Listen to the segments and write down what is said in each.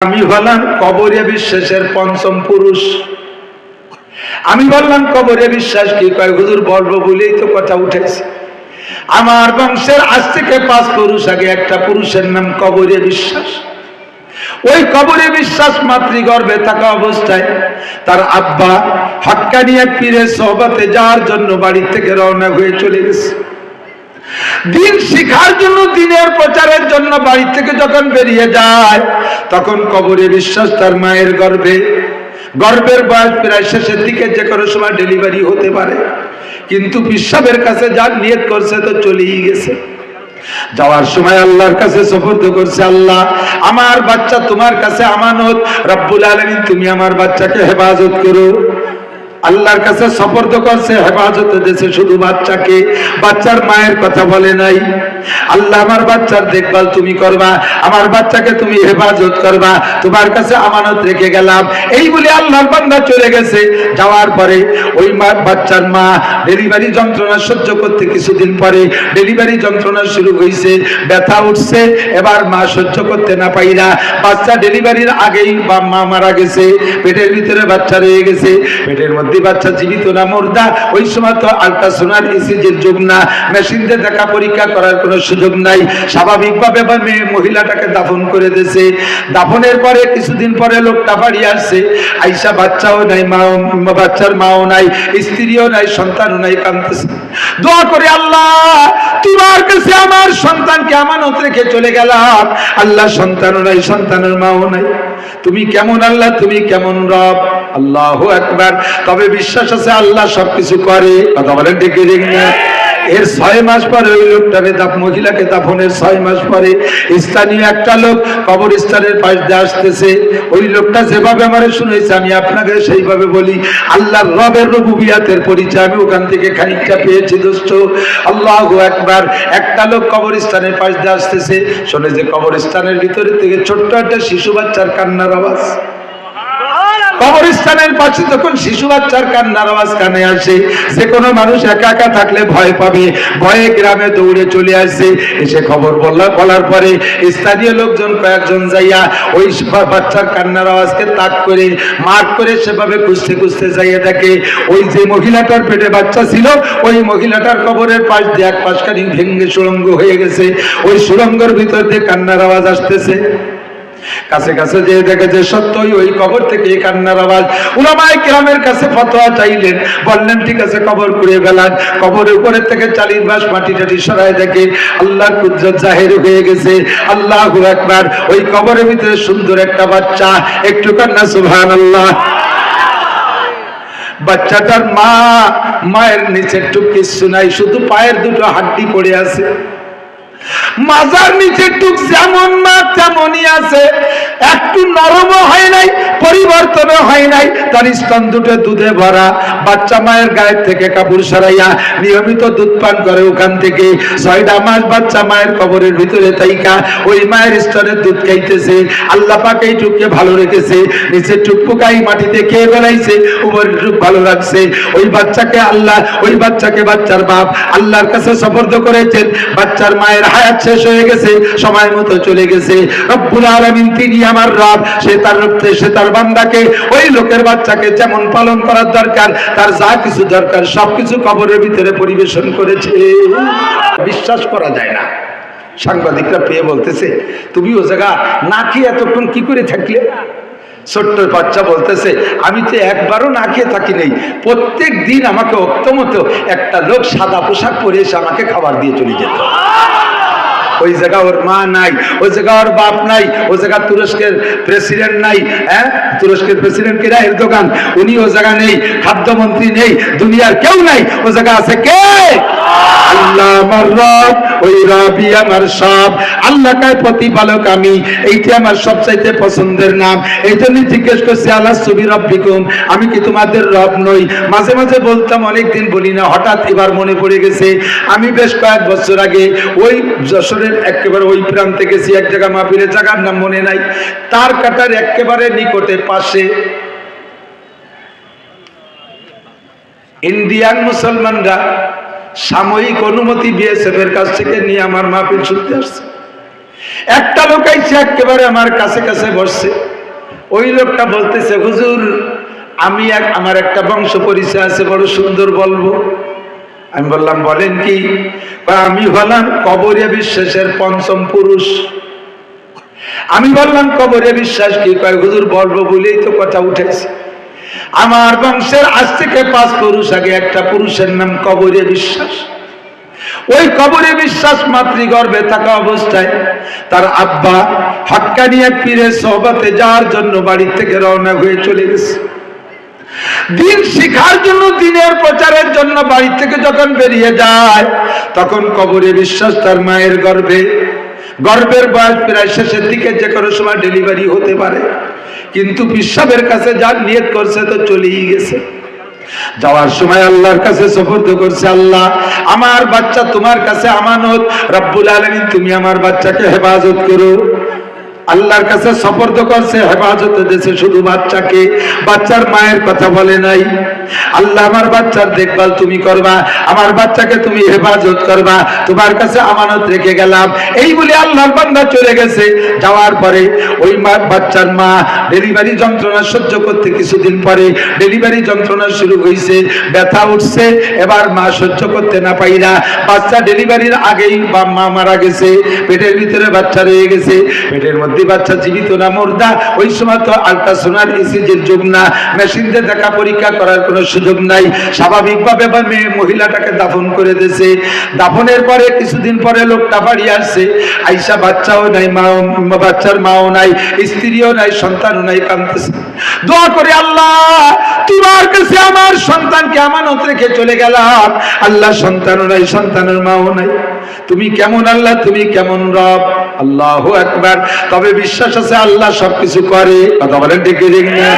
আমি হলাম কবরে বিশ্বাসের পঞ্চম পুরুষ। আমি বললাম, কবরে বিশ্বাস কি? কয়, হুজুর, বলব বলেই তো কথা উঠেছে। আমার বংশের আজ থেকে পাঁচ পুরুষ আগে, একটা পুরুষের নাম কবরে বিশ্বাস। ওই কবরে বিশ্বাস মাতৃগর্ভে থাকা অবস্থায় তার আব্বা হক্কানি এক পীরের সহবাতে যাওয়ার জন্য বাড়ি থেকে রওনা হয়ে চলে গেছে। দিন শিখার জন্য, দিনের প্রচারের জন্য বাড়ি থেকে যখন বেরিয়ে যায়, তখন কবরে বিশ্বাস তার মায়ের গর্ভে। গর্ভের বয়স প্রায় শেষের দিকে, যে কোনো সময় ডেলিভারি হতে পারে। কিন্তু বিশ্ববের কাছে যার নিয়ত করছে, তো চলেই গেছে। যাওয়ার সময় আল্লাহর কাছে সফর্দ করছে, আল্লাহ, আমার বাচ্চা তোমার কাছে আমানত। রব্বুল আলমিন, তুমি আমার বাচ্চাকে হেফাজত করো। আল্লাহর কাছে সফর্দ করছে হেফাজত দিয়েছে শুধু বাচ্চাকে, বাচ্চার মায়ের কথা বলে নাই। আল্লাহ, আমার বাচ্চার দেখভাল তুমি করবা, আমার বাচ্চাকে তুমি হেফাজত করবা, তোমার কাছে আমানত রেখে গেলাম। এই বলে আল্লাহর বান্দা চলে গেছে। যাওয়ার পরে ওই মা, বাচ্চার মা ডেলিভারি যন্ত্রণা সহ্য করতে কিছুদিন পরে ডেলিভারি যন্ত্রণা শুরু হয়েছে ব্যথা উঠছে। এবার মা সহ্য করতে না পাইরা বাচ্চা ডেলিভারির আগেই বা মা মারা গেছে, পেটের ভিতরে বাচ্চা রয়ে গেছে। পেটের মধ্যে বাচ্চা, জীবিত না, মুর্দা, ওই সময় তো আলট্রাসোনার ইসিজির যুগ না মেশিন দিয়ে দেখা পরীক্ষা করার কোনো সুযোগ নাই। স্বাভাবিকভাবে বা মেয়ে, মহিলাটাকে দাফন করে দিয়েছে। দাফনের পরে কিছুদিন পরে লোকটা বাড়ি আসছে। আইসা বাচ্চাও নাই, মাও, বাচ্চার মাও নাই, স্ত্রীও নাই, সন্তানও নাই, কাঁদতেছে। দোয়া করে আল্লাহ তোমার কাছে আমার সন্তানকে আমানত রেখে চলে গেলাম। আল্লাহ সন্তানও নাই, সন্তানের মাও নাই। তুমি কেমন আল্লাহ? তুমি কেমন রব? আল্লাহ একবার তবে বিশ্বাস আছে আল্লাহ সবকিছু করে। কথা বলেন দেখি না? এর ছয় মাস পরে ওই লোকটারে দাপ মহিলাকে দাফনের ছয় মাস পরে স্থানীয় একটা লোক কবরস্থানের পাশ দিয়ে আসতেছে। ওই লোকটা যেভাবে আমার শুনেছে, আমি আপনাকে সেইভাবে বলি, আল্লাহর রবের রবুবিয়াতের পরিচয় আমি ওখান থেকে খানিকটা পেয়েছি, দোস্ত। আল্লাহ একবার একটা লোক কবরস্থানের পাশ দিয়ে আসতেছে। শোনে যে কবরস্থানের ভিতরে থেকে ছোট্ট একটা শিশু বাচ্চার কান্নার আওয়াজ। কবরস্থানের পাশে যখন শিশু বাচ্চার কান্নার আওয়াজ কানে আসে, যে কোনো মানুষ একা একা থাকলে ভয় পাবে। ভয়ে গ্রামে দৌড়ে চলে আসে এসে খবর বললা, বলার পরে স্থানীয় লোকজন কয়েকজন যাইয়া ওই বাচ্চার কান্নার আওয়াজকে তাক করে মার্ক করে সেভাবে খুঁজতে খুঁজতে যাইয়া দেখে, ওই যে মহিলাটার পেটে বাচ্চা ছিল, ওই মহিলাটার কবরের পাশ দিয়ে এক পাশখানি ভেঙ্গে সুড়ঙ্গ হয়ে গেছে। ওই সুড়ঙ্গর ভিতর দিয়ে কান্নার আওয়াজ আসতেছে। কাছে কাছে যে দেখেছে সত্যই ওই কবর থেকে কান্নার আওয়াজ। উলামায়ে কেরামের কাছে ফতোয়া চাইলেন। বললেন, ঠিক আছে, কবর করে ফেলান। কবরের উপরের থেকে চালির বাস মাটি টাটি সরাই দেখে আল্লাহর কুদরত জাহির হয়ে গেছে। আল্লাহু আকবার। ওই কবরের ভিতরে সুন্দর একটা বাচ্চা। একটু কান্না, সুবহানাল্লাহ। বাচ্চাটার মা, মায়ের নিচে একটু কিচ্ছু নাই শুধু পায়ের দুটো হাড্ডি পড়ে আছে। মাজার নিচে টুক যেমন না, তেমনই আছে। একটু নরমও হয় নাই, পরিবর্তনও হয় নাই। তার স্তন দুটো দুধে ভরা। বাচ্চা মায়ের গায়ের থেকে কাপড় সরাইয়া নিয়মিত দুধ পান করে ওখান থেকে। ছয়টা মাস বাচ্চা মায়ের কবরের ভিতরে তাইকা ওই মায়ের স্তনের দুধ খাইতেছে। আল্লাহ পাকে এই টুককে ভালো রেখেছে। নিচে টুক পোকাই মাটিতে খেয়ে বেড়াইছে, উপরের টুক ভালো রাখছে। ওই বাচ্চাকে আল্লাহ, ওই বাচ্চাকে বাচ্চার বাপ আল্লাহর কাছে সফর্দ করেছেন। বাচ্চার মায়ের হায়াত শেষ হয়ে গেছে, সময় মতো চলে গেছে। রব্বুল আলামিন তিনি আমার রব, সে তার রূপে সে তার বান্দাকে, ওই লোকের বাচ্চাকে যেমন পালন করার দরকার, তার যা কিছু দরকার, সবকিছু কবরের ভিতরে পরিবেশন করেছে। বিশ্বাস করা যায় না। সাংবাদিকরা পেয়ে বলতেছে, তুমি ও জায়গা না খেয়ে এতক্ষণ কি করে থাকলে? ছোট্ট বাচ্চা বলতেছে, আমি তো একবারও না খেয়ে থাকি নেই। প্রত্যেক দিন আমাকে অক্তমতো একটা লোক সাদা পোশাক পরে এসে আমাকে খাবার দিয়ে চলে যেত। ওই জায়গা ওর মা নাই, ওই জায়গা ওর বাপ নাই, ওই জায়গা তুরস্কের প্রেসিডেন্ট নাই হ্যাঁ? তুরস্কের প্রেসিডেন্ট কিরা এর দোকান উনি ও জায়গা নেই, খাদ্যমন্ত্রী নেই, দুনিয়ার কেউ নাই, ও জায়গা আছে কে? আমি? বেশ কয়েক বছর আগে ওই যশোরের একেবারে ওই প্রান্তে গেছি, এক জায়গা জায়গার নাম মনে নাই। তার কাটার একেবারে নিকটে পাশে ইন্ডিয়ান মুসলমানরা সাময়িক অনুমতি বিএসএফ এর কাছ থেকে নিয়ে আমার মাহফিল শুনতে আসছে। একটা লোক আইসে একেবারে আমার কাছে কাছে বসছে। ওই লোকটা বলতেছে, হুজুর, আমি এক, আমার একটা বংশ পরিচয় আছে, বড় সুন্দর বলব। আমি বললাম, বলেন কি? আমি হলাম কবরিয়া বিশ্বাসের পঞ্চম পুরুষ। আমি বললাম, কবরে বিশ্বাস কি? কয়, হুজুর, বলব বলেই তো কথা উঠেছে। আমার বংশের আজ থেকে পাঁচ পুরুষ আগে, একটা পুরুষের নাম কবরে বিশ্বাস। ওই কবরে বিশ্বাস মাতৃগর্ভে থাকা অবস্থায় তার আব্বা হক্কানিয়া পীরে সহবাতে যাওয়ার জন্য বাড়ি থেকে রওনা হয়ে চলে গেছে। দিন শিখার জন্য, দিনের প্রচারের জন্য বাড়ি থেকে যখন বেরিয়ে যায়, তখন কবরে বিশ্বাস তার মায়ের গর্ভে। গর্ভের বয়স প্রায় শেষের দিকে, যে কোনো সময় ডেলিভারি হতে পারে। কিন্তু বিশ্বের কাছে যার নিয়ত করছে তো চলেই গেছে। যাওয়ার সময় আল্লাহর কাছে সফর্দ করছে আল্লাহ, আমার বাচ্চা তোমার কাছে আমানত। রব্বুল আলমী তুমি আমার বাচ্চাকে হেফাজত করো। আল্লাহর কাছে সফর্দ করছে, হেফাজতে দিয়েছে শুধু বাচ্চাকে। বাচ্চার মায়ের কথা বলে নাই। আল্লাহ আমার বাচ্চার দেখভাল তুমি করবা, আমার বাচ্চাকে তুমি হেফাজত করবা, তোমার কাছে আমানত রেখে গেলাম। এই বলে আল্লাহর বান্দা চলে গেছে। যাওয়ার পরে ওই বাচ্চার মা ডেলিভারি যন্ত্রণা সহ্য করতে কিছুদিন পরে ডেলিভারি যন্ত্রণা শুরু হয়েছে ব্যথা উঠছে। এবার মা সহ্য করতে না পাইরা বাচ্চা ডেলিভারির আগেই বা মা মারা গেছে, পেটের ভিতরে বাচ্চা রয়ে গেছে। পেটের মধ্যে বাচ্চা জীবিত না মুর্দা, ওই সময় তো আল্ট্রাসোনার ইসিজির যুগ না। মেশিন দিয়ে দেখা পরীক্ষা করার কোনো সুযোগ নাই। স্বাভাবিকভাবে বা মেয়ে মহিলাটাকে দাফন করে দিয়েছে। দাফনের পরে কিছুদিন পরে লোকটা বাড়ি আসছে। আইসা বাচ্চাও নাই, মাও, বাচ্চার মাও নাই, স্ত্রীও নাই, সন্তানও নাই, কাঁদতেছে। দোয়া করে আল্লাহ তোমার কাছে আমার সন্তানকে আমানত রেখে চলে গেলাম। আল্লাহ সন্তানও নাই, সন্তানের মাও নাই। তুমি কেমন আল্লাহ, তুমি কেমন রব? আল্লাহ একবার তবে বিশ্বাস আছে আল্লাহ সবকিছু করে। কথা বলেন ঠিক না?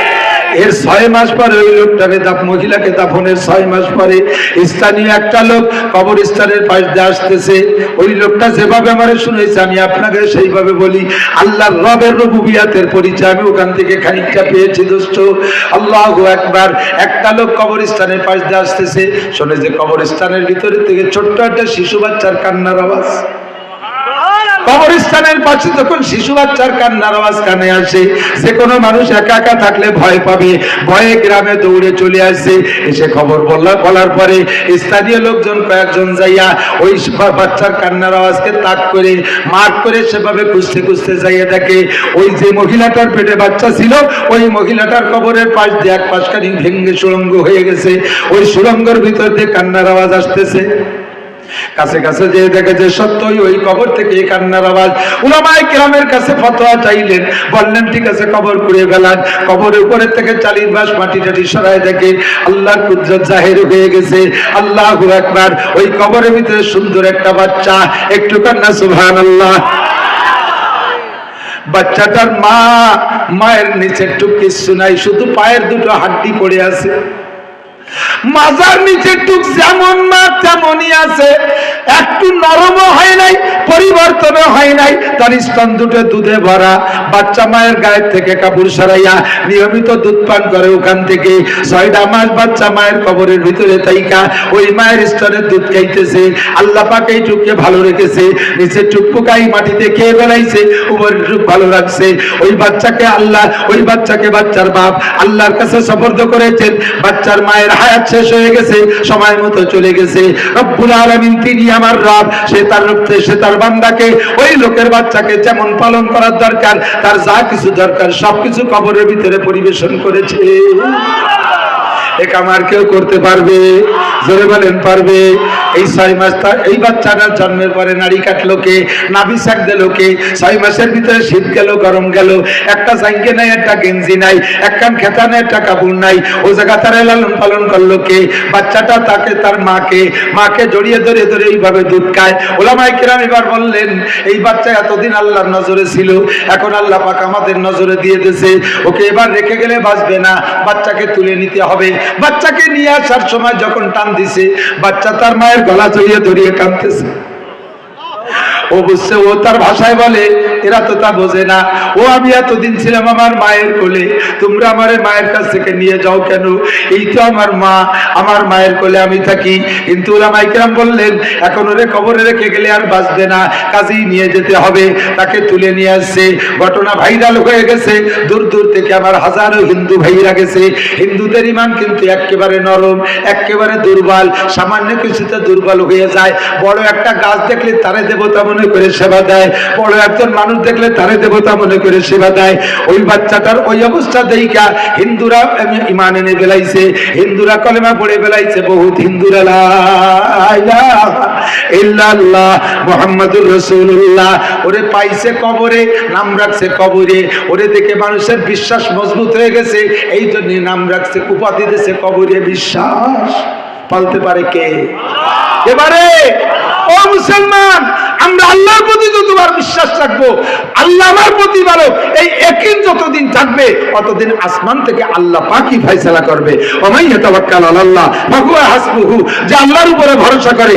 এর ছয় মাস পরে ওই লোকটাকে মহিলাকে দাফনের ছয় মাস পরে স্থানীয় একটা লোক কবরস্থানের পাশ দিয়ে আসতেছে। ওই লোকটা যেভাবে আমার শুনেছে, আমি আপনাকে সেইভাবে বলি, আল্লাহর রবের রবুবিয়াতের পরিচয় আমি ওখান থেকে খানিকটা পেয়েছি, দোস্ত। আল্লাহ একবার একটা লোক কবরস্থানের পাশ দিয়ে আসতেছে। শোনে যে কবরস্থানের ভিতরে থেকে ছোট্ট একটা শিশু বাচ্চার কান্নার আওয়াজ। কবরস্থানের পাশে যখন শিশু বাচ্চার কান্নার আওয়াজ কানে আসে, যে কোনো মানুষ একা একা থাকলে ভয় পাবে। ভয়ে গ্রামে দৌড়ে চলে আসে এসে খবর বললা বলার পরে স্থানীয় লোকজন কয়েকজন যাইয়া ওই বাচ্চার কান্নার আওয়াজকে তাক করে মার্ক করে সেভাবে খুঁজতে খুঁজতে যাইয়া দেখে, ওই যে মহিলাটার পেটে বাচ্চা ছিল, ওই মহিলাটার কবরের পাশ দিয়ে এক পাশখানি ভেঙ্গে সুড়ঙ্গ হয়ে গেছে। ওই সুড়ঙ্গের ভিতর দিয়ে কান্নার আওয়াজ আসতেছে। কাছে কাছে যে দেখে যে সত্যই ওই কবর থেকে কান্নার আওয়াজ। উলামায়ে কেরামের কাছে ফতোয়া চাইলেন। বললেন, ঠিক আছে, কবর করে ফেলান। কবরের উপরে থেকে চালির বাস মাটি টাটি সরাই দেখে আল্লাহর কুদরত জাহির হয়ে গেছে। আল্লাহু আকবার। ওই কবরের ভিতরে সুন্দর একটা বাচ্চা। একটু কান্না সুবহানাল্লাহ। বাচ্চাটার মা, মায়ের নিচে একটু কিচ্ছু নাই, শুধু পায়ের দুটো হাড্ডি পড়ে আছে। মাজার নিচে টুক যেমন মা তেমনই আছে। একটু নরমও হয় নাই, পরিবর্তনও হয় নাই। তার স্তন দুটো দুধে ভরা। বাচ্চা মায়ের গায়ের থেকে কাপড় সরাইয়া নিয়মিত দুধ পান করে ওখান থেকে। ছয়টা মাস বাচ্চা মায়ের কবরের ভিতরে তাইকা ওই মায়ের স্তনের দুধ খাইতেছে। আল্লাহ পাক এই টুককে ভালো রেখেছে। নিচে টুক পোকাই মাটিতে খেয়ে বেড়াইছে উপরের টুক ভালো রাখছে। ওই বাচ্চাকে আল্লাহ, ওই বাচ্চাকে বাচ্চার বাপ আল্লাহর কাছে সফর্দ করেছেন। বাচ্চার মায়ের হায়াত শেষ হয়ে গেছে, সময় মতো চলে গেছে। রব্বুল আলামিন তিনি আমার রব, সে তার সে তার বান্দাকে, ওই লোকের বাচ্চাকে যেমন পালন করার দরকার, তার যা কিছু দরকার, সবকিছু কবরের ভিতরে পরিবেশন করেছে। এক আমার কেউ করতে পারবে? জোরে বলেন, পারবে? এই ছয় মাস তার এই বাচ্চাটার জন্মের পরে নাড়ি কাটলো কে, নাভি শাক দিল কে, ছয় মাসের ভিতরে শীত গেল, গরম গেল। একটা জাঙ্গে নাই, একটা গেঞ্জি নাই একখান খেতা নাই, একটা কাপড় নাই। ও জায়গা তারা লালন পালন করল কে, বাচ্চাটা তাকে, তার মাকে মাকে জড়িয়ে ধরে ধরে এইভাবে দুধ খায়। ওলামাই কিরাম এবার বললেন, এই বাচ্চা এতদিন আল্লাহর নজরে ছিল, এখন আল্লাহ পাক আমাদের নজরে দিয়ে দিয়েছে। ওকে এবার রেখে গেলে বাঁচবে না, বাচ্চাকে তুলে নিতে হবে। বাচ্চাকে নিয়ে আসার সময় যখন টান দিছে, বাচ্চা তার মায়ের গলা জড়িয়ে জড়িয়ে কাঁদতেছে। ও বুঝছে, ও তার ভাষায় বলে, এরা তো তা বোঝে না। ও, আমি এতদিন ছিলাম আমার মায়ের কোলে, তোমরা আমার মায়ের কাছ থেকে নিয়ে যাও কেন? এই তো আমার মা, আমার মায়ের কোলে আমি থাকি। কিন্তু ওরা মাইকেরাম বললেন, এখন ওরে কবরে রেখে গেলে আর বাঁচবে না, কাজেই নিয়ে যেতে হবে। তাকে তুলে নিয়ে আসছে। ঘটনা ভাইরাল হয়ে গেছে। দূর দূর থেকে আমার হাজারো হিন্দু ভাইরা গেছে। হিন্দুদের ইমান কিন্তু একেবারে নরম, একেবারে দুর্বল। সামান্য কিছুতে দুর্বল হয়ে যায়। বড় একটা গাছ দেখলে তারে দেবতা মনে করে সেবা দেয়। বড় একজন মানুষ দেখলে তারে দেবতা মনে করে সেবা দেয়। ওই বাচ্চাটার ওই অবস্থা দেইকা হিন্দুরা ইমান এনে বেলাইছে। হিন্দুরা কলেমা পড়ে বেলাইছে, বহুত হিন্দুরা দেখে বিশ্বাস মজবুত হয়ে গেছে। এই জন্য নাম রাখছে, উপাধি দিয়েছে কবরে বিশ্বাস। পালতে পারে কে? এবারে, ও মুসলমান আমরা আল্লাহর প্রতি যতবার বিশ্বাস রাখব, আল্লাহ আমার প্রতি ভালো, এই একই যতদিন থাকবে, ততদিন আসমান থেকে আল্লাহ পাকি ফাইসলা করবে। ওমাই হেতাবাক্কাল আল্লাহ ফাহুয়া হাসবুহু, যে আল্লাহর উপরে ভরসা করে।